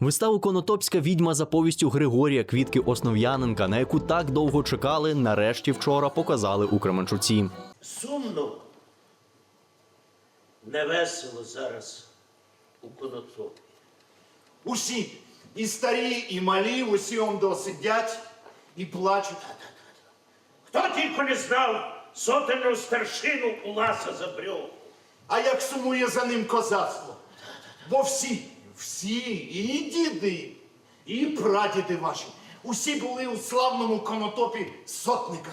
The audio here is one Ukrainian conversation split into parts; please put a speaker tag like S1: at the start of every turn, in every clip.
S1: Виставу Конотопська відьма за повістю Григорія Квітки Основ'яненка, на яку так довго чекали, нарешті вчора показали у Кременчуці.
S2: Сумно, невесело зараз у конотопі.
S3: Усі, і старі, і малі, усі он сидять і плачуть.
S2: Хто тільки не знав сотенну старшину у ласа забрьов.
S3: А як сумує за ним козацтво? Бо всі, всі, і діди, і прадіди ваші, усі були у славному конотопі сотника.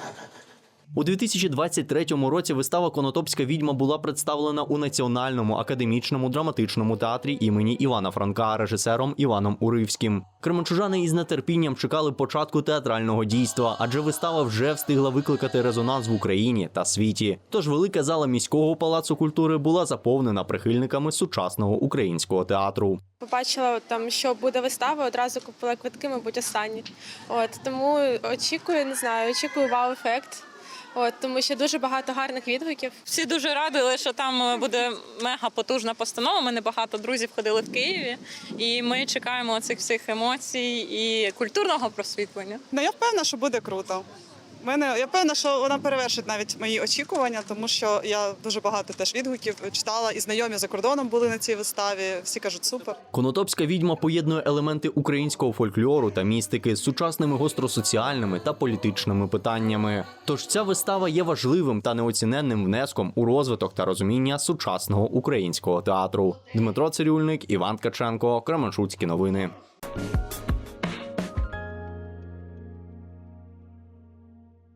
S1: У 2023 році вистава Конотопська відьма була представлена у Національному академічному драматичному театрі імені Івана Франка режисером Іваном Уривським. Кременчужани із нетерпінням чекали початку театрального дійства, адже вистава вже встигла викликати резонанс в Україні та світі. Тож велика зала міського палацу культури була заповнена прихильниками сучасного українського театру.
S4: Побачила там, що буде вистава, одразу купила квитки, мабуть, останні. От тому очікую, не знаю, очікую вау-ефект. От тому що дуже багато гарних відгуків.
S5: Всі дуже радили, що там е, буде мега потужна постанова. Ми небагато друзів ходили в Києві, і ми чекаємо цих всіх емоцій і культурного просвітлення.
S6: Ну я впевнена, що буде круто. Мене я впевнена, що вона перевершить навіть мої очікування, тому що я дуже багато теж відгуків читала, і знайомі за кордоном були на цій виставі. Всі кажуть супер.
S1: Конотопська відьма поєднує елементи українського фольклору та містики з сучасними гостросоціальними та політичними питаннями. Тож ця вистава є важливим та неоціненним внеском у розвиток та розуміння сучасного українського театру. Дмитро Цирюльник, Іван Ткаченко, Кременчуцькі новини.